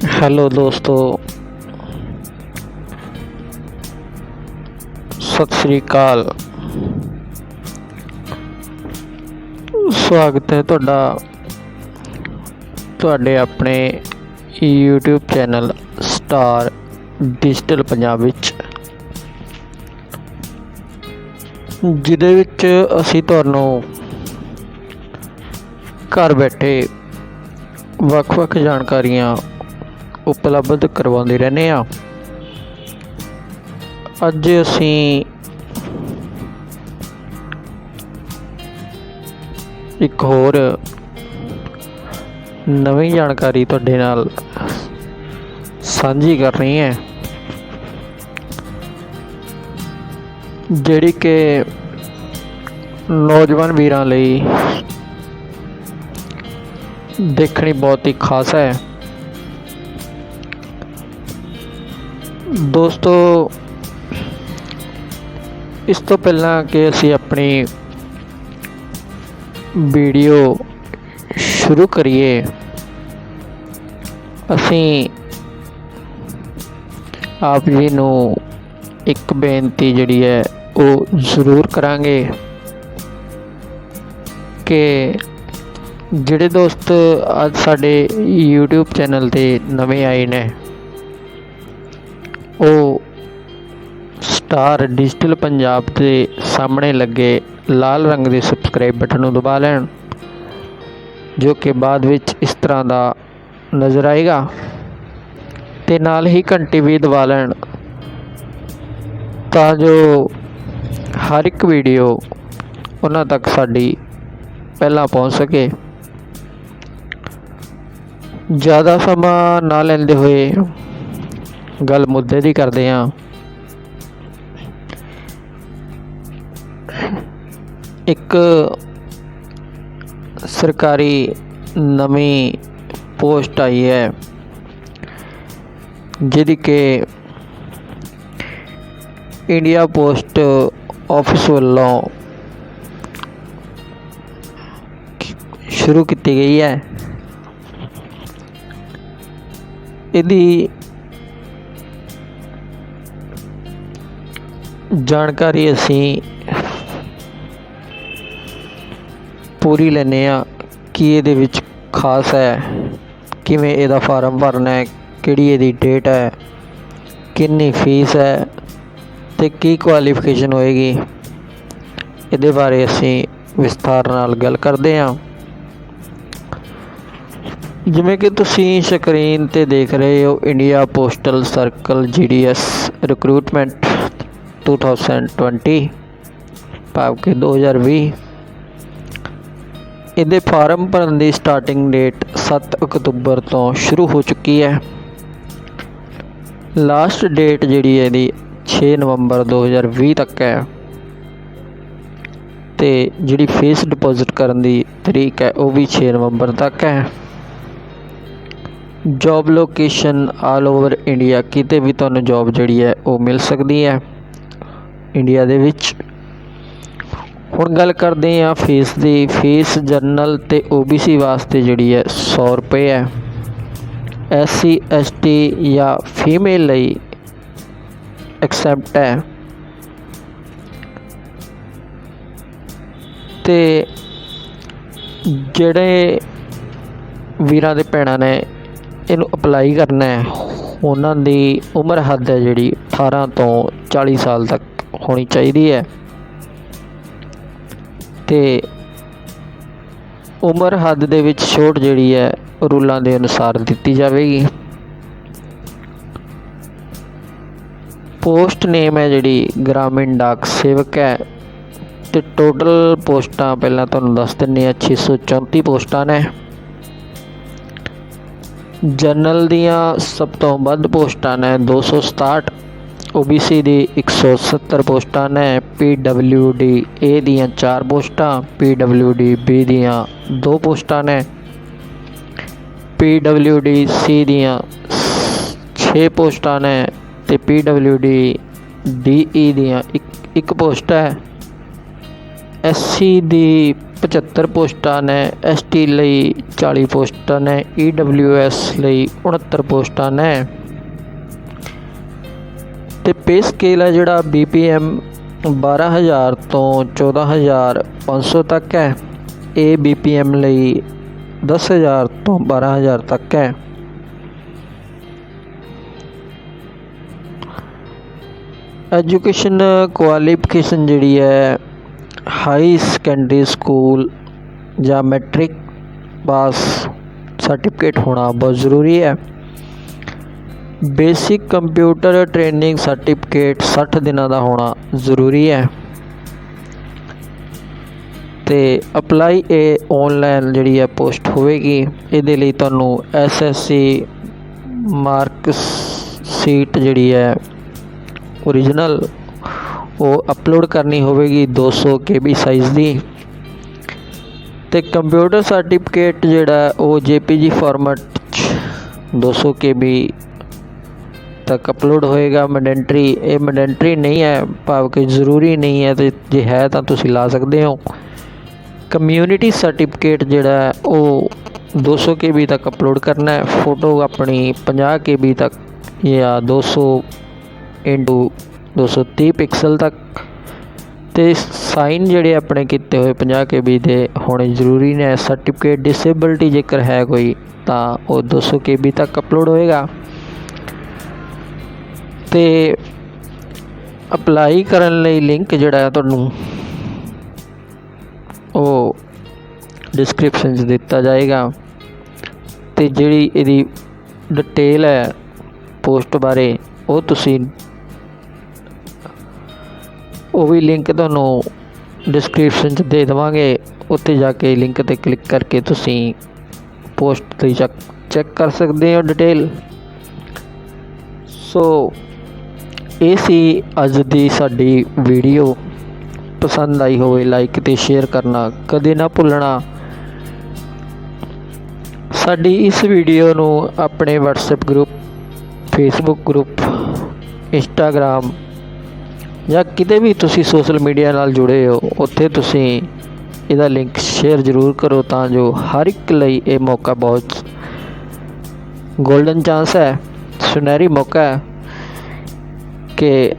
Hello ਦੋਸਤੋ ਸਤਿ ਸ੍ਰੀ ਅਕਾਲ ਸਵਾਗਤ ਹੈ ਤੁਹਾਡਾ ਤੁਹਾਡੇ ਆਪਣੇ YouTube channel Star Digital Punjab ਵਿੱਚ ਜਿਹਦੇ ਵਿੱਚ ਅਸੀਂ ਤੁਹਾਨੂੰ ਘਰ ਬੈਠੇ ਵੱਖ-ਵੱਖ ਜਾਣਕਾਰੀਆਂ ਉਪਲਬਧ ਕਰਵਾਉਂਦੇ ਰਹਿੰਦੇ ਆ ਅੱਜ ਅਸੀਂ ਇੱਕ ਹੋਰ ਨਵੀਂ ਜਾਣਕਾਰੀ ਤੁਹਾਡੇ ਨਾਲ ਸਾਂਝੀ ਕਰ ਰਹੀ ਹੈ। ਜਿਹੜੀ ਕਿ ਨੌਜਵਾਨ ਵੀਰਾਂ ਲਈ ਦੇਖਣੀ ਬਹੁਤ ਹੀ ਖਾਸ ਹੈ। ਦੋਸਤੋ, ਇਸ ਤੋਂ ਪਹਿਲਾਂ ਕਿ ਅਸੀਂ ਆਪਣੀ ਵੀਡੀਓ ਸ਼ੁਰੂ ਕਰੀਏ, ਅਸੀਂ ਆਪ ਜੀ ਨੂੰ ਇੱਕ ਬੇਨਤੀ ਜਿਹੜੀ ਹੈ, ਉਹ ਜ਼ਰੂਰ ਕਰਾਂਗੇ ਕਿ ਜਿਹੜੇ ਦੋਸਤ ਅੱਜ ਸਾਡੇ YouTube ਚੈਨਲ ਤੇ ਨਵੇਂ ਆਏ ਨੇ ਉਹ ਸਟਾਰ ਡਿਜੀਟਲ ਪੰਜਾਬ ਦੇ ਸਾਹਮਣੇ ਲੱਗੇ ਲਾਲ ਰੰਗ ਦੇ ਸਬਸਕ੍ਰਾਈਬ ਬਟਨ ਨੂੰ ਦਬਾ ਲੈਣ, ਜੋ ਕਿ ਬਾਅਦ ਵਿੱਚ ਇਸ ਤਰ੍ਹਾਂ ਦਾ ਨਜ਼ਰ ਆਏਗਾ। ਤੇ ਨਾਲ ਹੀ ਘੰਟੀ ਵੀ ਦਬਾ ਲੈਣ। ਤਾਂ ਜੋ ਹਰ ਇੱਕ ਵੀਡੀਓ ਉਹਨਾਂ ਤੱਕ ਸਾਡੀ ਪਹਿਲਾਂ ਪਹੁੰਚ ਸਕੇ। ਜ਼ਿਆਦਾ ਸਮਾਂ ਨਾ ਲੈਂਦੇ ਹੋਏ ਗੱਲ ਮੁੱਦੇ ਦੀ ਕਰਦੇ ਹਾਂ। ਇੱਕ ਸਰਕਾਰੀ ਨਵੀਂ ਪੋਸਟ ਆਈ ਹੈ, ਜਿਹਦੀ ਕਿ ਇੰਡੀਆ ਪੋਸਟ ਆਫਿਸ ਵੱਲੋਂ ਸ਼ੁਰੂ ਕੀਤੀ ਗਈ ਹੈ। ਇਹਦੀ ਜਾਣਕਾਰੀ ਅਸੀਂ ਪੂਰੀ ਲੈਂਦੇ ਆ ਕੀ ਇਹਦੇ ਵਿੱਚ ਖਾਸ ਹੈ, ਕਿਵੇਂ ਇਹਦਾ ਫਾਰਮ ਭਰਨਾ ਹੈ, ਕਿਹੜੀ ਇਹਦੀ ਡੇਟ ਹੈ, ਕਿੰਨੀ ਫੀਸ ਹੈ ਤੇ ਕੀ ਕੁਆਲੀਫਿਕੇਸ਼ਨ ਹੋਏਗੀ, ਇਹਦੇ ਬਾਰੇ ਅਸੀਂ ਵਿਸਥਾਰ ਨਾਲ ਗੱਲ ਕਰਦੇ ਹਾਂ। ਜਿਵੇਂ ਕਿ ਤੁਸੀਂ ਸਕਰੀਨ ਤੇ ਦੇਖ ਰਹੇ ਹੋ India postal circle GDS recruitment 2020 ਭਾਵ ਕਿ 2020 ਇਹਦੇ ਫਾਰਮ ਭਰਨ ਦੀ ਸਟਾਰਟਿੰਗ ਡੇਟ 7 ਅਕਤੂਬਰ ਤੋਂ ਸ਼ੁਰੂ ਹੋ ਚੁੱਕੀ ਹੈ। ਲਾਸਟ ਡੇਟ ਜਿਹੜੀ ਹੈ ਇਹਦੀ 6 ਨਵੰਬਰ 2020 ਤੱਕ ਹੈ। ਤੇ ਜਿਹੜੀ ਫੀਸ ਡਿਪੋਜ਼ਿਟ ਕਰਨ ਦੀ ਤਰੀਕ ਹੈ ਉਹ ਵੀ 6 ਨਵੰਬਰ ਤੱਕ ਹੈ। Job location all over India ਕਿਤੇ ਵੀ ਤੁਹਾਨੂੰ ਜੌਬ ਜਿਹੜੀ ਹੈ ਉਹ ਮਿਲ ਸਕਦੀ ਹੈ। ਇੰਡੀਆ ਦੇ ਵਿੱਚ। ਹੁਣ ਗੱਲ ਕਰਦੇ ਹਾਂ ਫੀਸ ਦੀ। ਫੀਸ ਜਨਰਲ ਤੇ OBC ਵਾਸਤੇ ਜਿਹੜੀ ਹੈ 100 ਰੁਪਏ ਹੈ। SC ST ਜਾਂ ਫੀਮੇਲ ਲਈ ਐਕਸੈਪਟ ਹੈ। ਤੇ ਜਿਹੜੇ ਵੀਰਾਂ ਦੇ ਭੈਣਾਂ ਨੇ ਇਹਨੂੰ ਅਪਲਾਈ ਕਰਨਾ ਹੈ, ਉਹਨਾਂ ਦੀ ਉਮਰ ਹੱਦ ਹੈ ਜਿਹੜੀ 18 ਤੋਂ 40 ਸਾਲ ਤੱਕ। ਹੋਣੀ ਚਾਹੀਦੀ ਹੈ। ਤੇ ਉਮਰ ਹੱਦ ਦੇ ਵਿੱਚ ਛੋਟ ਜਿਹੜੀ ਹੈ, ਰੂਲਾਂ ਦੇ ਅਨੁਸਾਰ ਦਿੱਤੀ ਜਾਵੇਗੀ। ਪੋਸਟ ਨੇਮ ਹੈ ਜਿਹੜੀ, ਗ੍ਰਾਮੀਣ ਡਾਕ ਸੇਵਕ ਹੈ। ਤੇ ਟੋਟਲ ਪੋਸਟਾਂ ਪਹਿਲਾਂ ਤੁਹਾਨੂੰ ਦੱਸ ਦਿੰਨੇ ਆ 634 ਪੋਸਟਾਂ ਨੇ। ਜਨਰਲ ਦੀਆਂ ਸਭ ਤੋਂ ਵੱਧ ਪੋਸਟਾਂ ਨੇ 267 OBC ਦੀ 170 ਪੋਸਟਾਂ ਨੇ PWD ਏ ਦੀਆਂ 4 ਪੋਸਟਾਂ PWD ਬੀ ਦੀਆਂ 2 ਪੋਸਟਾਂ ਨੇ PWD ਸੀ ਦੀਆਂ 6 ਪੋਸਟਾਂ ਨੇ ਤੇ PWD DE ਦੀਆਂ ਇੱਕ ਇੱਕ ਪੋਸਟ ਹੈ। SC ਦੀ 75 ਪੋਸਟਾਂ ਨੇ ਐਸਟੀ ਲਈ 40 ਪੋਸਟਾਂ ਨੇ ਈਡਬਲਯੂਐਸ ਲਈ 69 ਪੋਸਟਾਂ ਨੇ। ਤੇ ਪੇ ਸਕੇਲ ਹੈ ਜਿਹੜਾ ਬੀਪੀਐਮ 12000 ਤੋਂ 14500 ਤੱਕ ਹੈ। ਇਹ ਬੀਪੀਐਮ ਲਈ 10000 ਤੋਂ 12000 ਤੱਕ ਹੈ। ਐਜੂਕੇਸ਼ਨ ਕੁਆਲੀਫਿਕੇਸ਼ਨ ਜਿਹੜੀ ਹੈ ਹਾਈ ਸੈਕੰਡਰੀ ਸਕੂਲ ਜਾਂ ਮੈਟ੍ਰਿਕ ਪਾਸ ਸਰਟੀਫਿਕੇਟ ਹੋਣਾ ਬਹੁਤ ਜ਼ਰੂਰੀ ਹੈ। ਬੇਸਿਕ ਕੰਪਿਊਟਰ ਟ੍ਰੇਨਿੰਗ ਸਰਟੀਫਿਕੇਟ 60 ਦਿਨਾਂ ਦਾ ਹੋਣਾ ਜ਼ਰੂਰੀ ਹੈ। ਤੇ ਅਪਲਾਈ ਇਹ ਆਨਲਾਈਨ ਜਿਹੜੀ ਹੈ ਪੋਸਟ ਹੋਵੇਗੀ, ਇਹਦੇ ਲਈ ਤੁਹਾਨੂੰ ਐਸਐਸਸੀ ਮਾਰਕਸ ਸੀਟ ਜਿਹੜੀ ਹੈ ਓਰੀਜਨਲ ਉਹ ਅਪਲੋਡ ਕਰਨੀ ਹੋਵੇਗੀ 200 ਕੇਬੀ ਸਾਈਜ਼ ਦੀ। ਤੇ ਕੰਪਿਊਟਰ ਸਰਟੀਫਿਕੇਟ ਜਿਹੜਾ ਉਹ ਜੇਪੀਜੀ ਫਾਰਮੈਟ 'ਚ 200 ਕੇਬੀ ਤੱਕ ਅਪਲੋਡ ਹੋਏਗਾ ਮੈਂਡੇਟਰੀ ਇਹ ਮੈਂਡੇਟਰੀ ਨਹੀਂ ਹੈ, ਭਾਵ ਕਿ ਜ਼ਰੂਰੀ ਨਹੀਂ ਹੈ ਤੇ ਜੇ ਹੈ ਤਾਂ ਤੁਸੀਂ ਲਾ ਸਕਦੇ ਹੋ। ਕਮਿਊਨਿਟੀ ਸਰਟੀਫਿਕੇਟ ਜਿਹੜਾ ਹੈ, ਉਹ 200 ਕੇਬੀ ਤੱਕ ਅਪਲੋਡ ਕਰਨਾ ਹੈ। ਫੋਟੋ ਆਪਣੀ 50 ਕੇਬੀ ਤੱਕ ਜਾਂ 200 ਇੰਟੂ 230 ਪਿਕਸਲ ਤੱਕ। ਤੇ ਸਾਈਨ ਜਿਹੜੇ ਆਪਣੇ ਕੀਤੇ ਹੋਏ 50 ਕੇਬੀ ਦੇ ਹੋਣੇ ਜ਼ਰੂਰੀ ਨੇ। ਸਰਟੀਫਿਕੇਟ ਡਿਸੇਬਿਲਟੀ ਜੇਕਰ ਹੈ ਕੋਈ, ਤਾਂ ਉਹ 200 ਕੇਬੀ ਤੱਕ ਅਪਲੋਡ ਹੋਏਗਾ। ਤੇ ਅਪਲਾਈ ਕਰਨ ਲਈ ਲਿੰਕ ਜਿਹੜਾ ਹੈ ਤੁਹਾਨੂੰ ਉਹ ਡਿਸਕ੍ਰਿਪਸ਼ਨ 'ਚ ਦਿੱਤਾ ਜਾਏਗਾ ਤੇ ਜਿਹੜੀ ਇਹਦੀ ਡਿਟੇਲ ਹੈ ਪੋਸਟ ਬਾਰੇ ਉਹ ਤੁਸੀਂ ਉਹ ਵੀ ਲਿੰਕ ਤੁਹਾਨੂੰ ਡਿਸਕ੍ਰਿਪਸ਼ਨ 'ਚ ਦੇ ਦੇਵਾਂਗੇ, ਉੱਥੇ ਜਾ ਕੇ ਲਿੰਕ ਤੇ ਕਲਿੱਕ ਕਰਕੇ ਤੁਸੀਂ ਪੋਸਟ ਤੇ ਚੈੱਕ ਚੈੱਕ ਕਰ ਸਕਦੇ ਹੋ ਡਿਟੇਲ ਸੋ ਇਹ ਸੀ ਅੱਜ ਦੀ ਸਾਡੀ ਵੀਡੀਓ। ਪਸੰਦ ਆਈ ਹੋਵੇ ਲਾਈਕ ਤੇ ਸ਼ੇਅਰ ਕਰਨਾ ਕਦੇ ਨਾ ਭੁੱਲਣਾ। ਸਾਡੀ ਇਸ ਵੀਡੀਓ ਨੂੰ ਆਪਣੇ WhatsApp group Facebook group Instagram ਜਾਂ ਕਿਤੇ ਵੀ ਤੁਸੀਂ ਸੋਸ਼ਲ ਮੀਡੀਆ ਨਾਲ ਜੁੜੇ ਹੋ, ਉੱਥੇ ਤੁਸੀਂ ਇਹਦਾ ਲਿੰਕ ਸ਼ੇਅਰ ਜ਼ਰੂਰ ਕਰੋ ਤਾਂ ਜੋ ਹਰ ਇੱਕ ਲਈ ਇਹ ਮੌਕਾ ਬਹੁਤ 골ਡਨ ਚਾਂਸ ਹੈ। ਸੁਨਹਿਰੀ ਮੌਕਾ ਹੈ। ਕਿ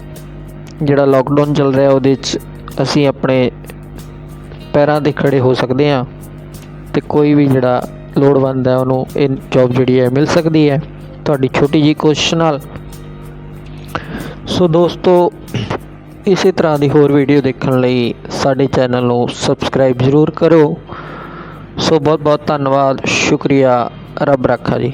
ਜਿਹੜਾ ਲੋਕਡਾਊਨ ਚੱਲ ਰਿਹਾ ਉਹਦੇ 'ਚ ਅਸੀਂ ਆਪਣੇ ਪੈਰਾਂ ਤੇ ਖੜ੍ਹੇ ਹੋ ਸਕਦੇ ਹਾਂ ਅਤੇ ਕੋਈ ਵੀ ਜਿਹੜਾ ਲੋੜਵੰਦ ਹੈ, ਉਹਨੂੰ ਇਹ ਜੋਬ ਜਿਹੜੀ ਹੈ, ਮਿਲ ਸਕਦੀ ਹੈ। ਤੁਹਾਡੀ ਛੋਟੀ ਜੀ ਕੋਸ਼ਿਸ਼ ਨਾਲ। ਸੋ ਦੋਸਤੋ, ਇਸੇ ਤਰ੍ਹਾਂ ਦੀ ਹੋਰ ਵੀਡੀਓ ਦੇਖਣ ਲਈ ਸਾਡੇ ਚੈਨਲ ਨੂੰ ਸਬਸਕ੍ਰਾਈਬ ਜ਼ਰੂਰ ਕਰੋ। ਸੋ ਬਹੁਤ ਬਹੁਤ ਧੰਨਵਾਦ। ਸ਼ੁਕਰੀਆ। ਰੱਬ ਰੱਖਾ ਜੀ।